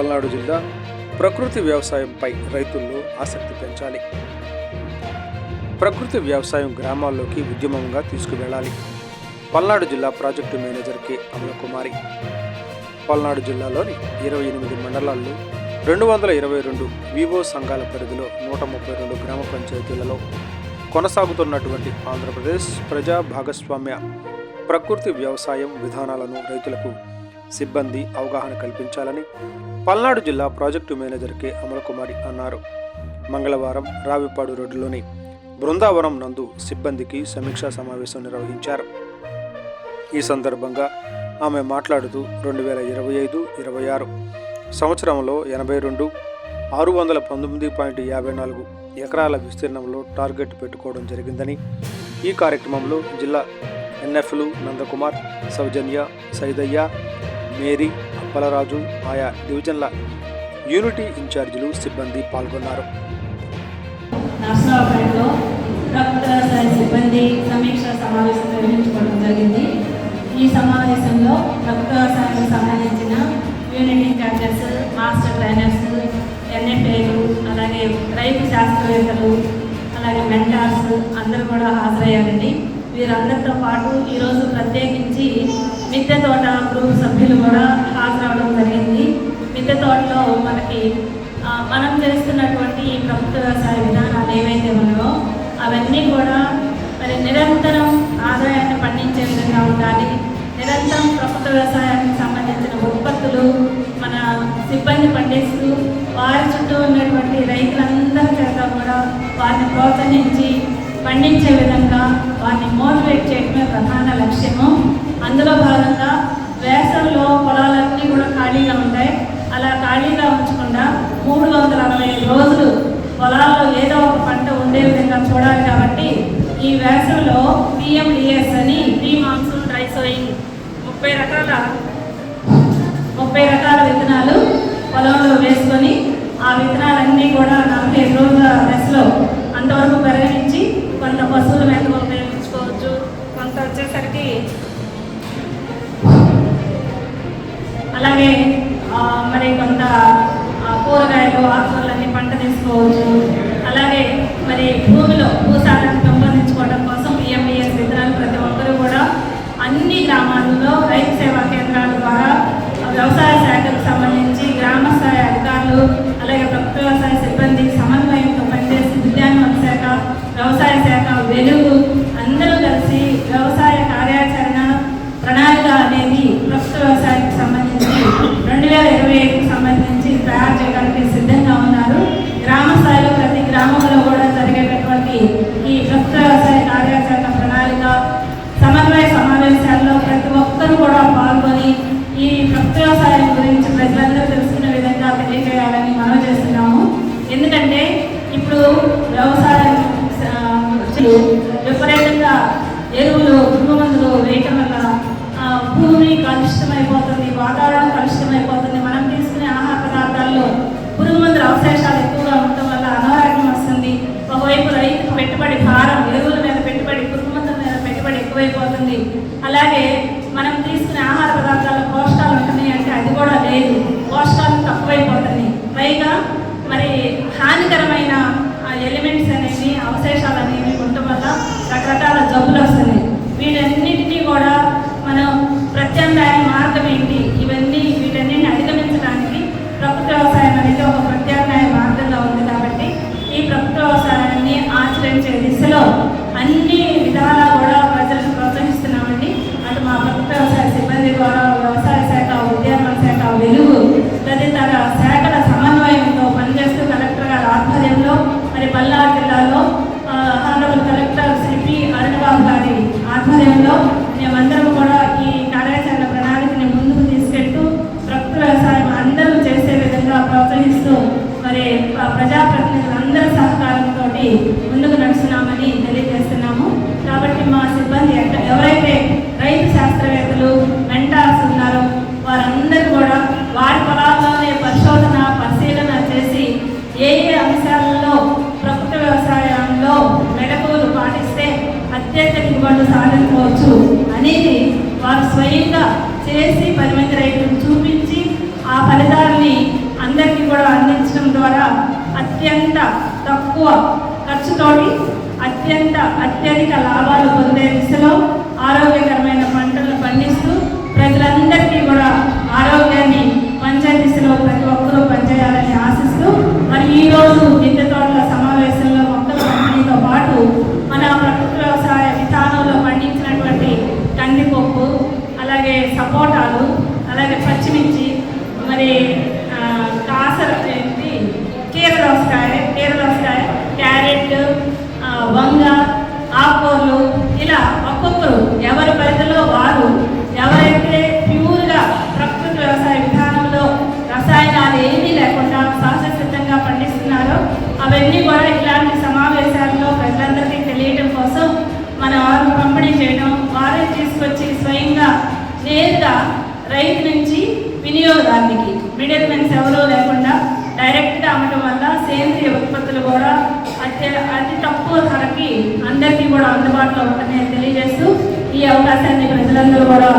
పల్నాడు జిల్లా ప్రకృతి వ్యవసాయంపై రైతుల్లో ఆసక్తి పెంచాలి. ప్రకృతి వ్యవసాయం గ్రామాల్లోకి ఉద్యమంగా తీసుకువెళ్ళాలి. పల్నాడు జిల్లా project manager K. Amalakumari. Palnadu జిల్లాలోని ఇరవై ఎనిమిది మండలాల్లో రెండు వందల ఇరవై రెండు వివో సంఘాల పరిధిలో నూట ముప్పై రెండు గ్రామ పంచాయతీలలో కొనసాగుతున్నటువంటి ఆంధ్రప్రదేశ్ ప్రజా భాగస్వామ్య ప్రకృతి వ్యవసాయం విధానాలను రైతులకు సిబ్బంది అవగాహన కల్పించాలని పల్నాడు జిల్లా ప్రాజెక్టు మేనేజర్ కె. అమలకుమారి అన్నారు. మంగళవారం రావిపాడు రోడ్డులోని బృందావనం నందు సిబ్బందికి సమీక్షా సమావేశం నిర్వహించారు. ఈ సందర్భంగా ఆమె మాట్లాడుతూ రెండు వేల ఇరవై ఐదు ఇరవై ఆరు సంవత్సరంలో ఎనభై రెండు ఆరు వందల పంతొమ్మిది పాయింట్ యాభై నాలుగు ఎకరాల విస్తీర్ణంలో టార్గెట్ పెట్టుకోవడం జరిగిందని ఈ కార్యక్రమంలో జిల్లా ఎన్ఎఫ్లు నందకుమార్ సౌజన్య సైదయ్య మేరీ అప్పలరాజు ఆయా డివిజన్ల యూనిటీ ఇన్ఛార్జీలు సిబ్బంది పాల్గొన్నారు. నర్సరావుపేటలో ప్రభుత్వ వ్యవసాయ సిబ్బంది సమీక్ష సమావేశం నిర్వహించుకోవడం జరిగింది. ఈ సమావేశంలో ప్రభుత్వ వ్యవసాయానికి సంబంధించిన యూనిట్ ఇన్ఛార్జెస్ మాస్టర్ ట్రైనర్స్ ఎన్ఎఫ్ఏలు అలాగే రైతు శాస్త్రవేత్తలు అలాగే మెంటార్స్ అందరూ కూడా హాజరయ్యారండి. వీరందరితో పాటు ఈరోజు ప్రత్యేకించి మిద్దె తోట గ్రూప్ సభ్యులు కూడా హాజరవడం జరిగింది. మిద్దె తోటలో మనకి మనం చేస్తున్నటువంటి ఈ ప్రభుత్వ వ్యవసాయ విధానాలు ఏవైతే ఉన్నాయో అవన్నీ కూడా మరి నిరంతరం ఆదాయాన్ని పండించే విధంగా ఉండాలి. నిరంతరం ప్రభుత్వ వ్యవసాయానికి సంబంధించిన ఉత్పత్తులు మన సిబ్బంది పండిస్తూ వారి చుట్టూ ఉన్నటువంటి రైతులందరి చేత కూడా వారిని ప్రోత్సహించి పండించే విధంగా వారిని మోటివేట్ చేయడమే ప్రధాన లక్ష్యము. అందులో భాగంగా వేసవిలో పొలాలన్నీ కూడా ఖాళీగా ఉంటాయి. అలా ఖాళీగా ఉంచకుండా మూడు వందల అరవై ఐదు రోజులు పొలాల్లో ఏదో ఒక పంట ఉండే విధంగా చూడాలి కాబట్టి ఈ వేసవిలో పిఎండిఎస్ అని ప్రీ మాన్సూన్ డ్రై సోయింగ్ ముప్పై రకాల ముప్పై రకాల విత్తనాలు పొలంలో వేసుకొని ఆ విత్తనాలన్నీ కూడా నలభై రోజుల కొంత పశువుల ఉపయోగించుకోవచ్చు. కొంత వచ్చేసరికి అలాగే మరి కొంత కూరగాయలు కూరగాయలు అన్ని పంట తీసుకోవచ్చు. అలాగే మరి భూమిలో జరిగేటటువంటి ఈ ప్రస్తుత వ్యవసాయ కార్యాచరణ ప్రణాళిక సమన్వయ సమావేశాల్లో ప్రతి ఒక్కరూ కూడా పాల్గొని ఈ ప్రకృతి వ్యవసాయం గురించి ప్రజలందరూ తెలుసుకునే విధంగా తెలియజేయాలని మనం చేస్తున్నాము. ఎందుకంటే ఇప్పుడు వ్యవసాయం విపరీతంగా ఎరువులు పురుగు మందులు వేయటం వల్ల భూమి కలుషితమైపోతుంది వాతావరణం కలుషితమైపోతుంది మనం తీసుకునే ఆహార పదార్థాల్లో పురుగు మందుల అవశేషాలు ఎక్కువగా ఉండటం వల్ల అనారోగ్యం వస్తుంది ఒకవైపు రైతుకు పెట్టుబడి భారం ఎరువుల మీద పెట్టుబడి పురుగు మందుల మీద పెట్టుబడి ఎక్కువైపోతుంది అలాగే మనం తీసుకునే ఆహార పదార్థాల పోషకాలు ఉంటున్నాయి అంటే అది కూడా లేదు. పోషకాలు తక్కువైపోతుంది పైగా మరి హానికరమైన ఎలిమెంట్స్ అనేవి అవశేషాలు అనేవి ఉండటం వల్ల రకరకాల జబ్బులు వస్తున్నాయి. వీటన్నిటినీ కూడా మనం ప్రత్యామ్నాయ మార్గం ఏంటి? ఇవన్నీ వీటన్నిటిని అధిగమించడానికి ప్రకృతి వ్యవసాయం అనేది ఒక ప్రత్యామ్నాయ మార్గంగా ఉంది కాబట్టి ఈ ప్రకృతి వ్యవసాయాన్ని ఆచరించే దిశలో అన్ని విధాలు పల్నాడు జిల్లాలో ఆ, హానరబుల్ కలెక్టర్ శ్రీ అరుణ్ బాబు గారి ఆధ్వర్యంలో మేమందరం కూడా పనులు సాధించుకోవచ్చు. అనేది వారు స్వయంగా చేసి పది మంది రైతులు చూపించి ఆ ఫలితాలని అందరికీ కూడా అందించడం ద్వారా అత్యంత తక్కువ ఖర్చుతోటి అత్యంత అత్యధిక లాభాలు పొందే దిశలో ఆరోగ్యకరమైన పంటలను పండిస్తూ ప్రజలందరికీ కూడా ఒక్కొక్కరు ఎవరి పరిధిలో వారు ఎవరైతే ప్యూర్గా ప్రకృతి వ్యవసాయ విధానంలో రసాయనాలు ఏమీ లేకుండా సహజ సిద్ధంగా పండిస్తున్నారో అవన్నీ కూడా ఇలాంటి సమావేశాల్లో ప్రజలందరికీ తెలియడం కోసం మన వారు పంపిణీ చేయడం వారే తీసుకొచ్చి స్వయంగా నేరుగా రైతు నుంచి వినియోగదారునికి మిడిల్ మెన్స్ ఎవరూ లేకుండా డైరెక్ట్గా అమ్మటం వల్ల సేంద్రియ ఉత్పత్తులు కూడా అతి తక్కువ ధరకి అందరికీ కూడా అందుబాటులో ఉంటుందని తెలియజేస్తూ ఈ అవకాశాన్ని ప్రజలందరూ కూడా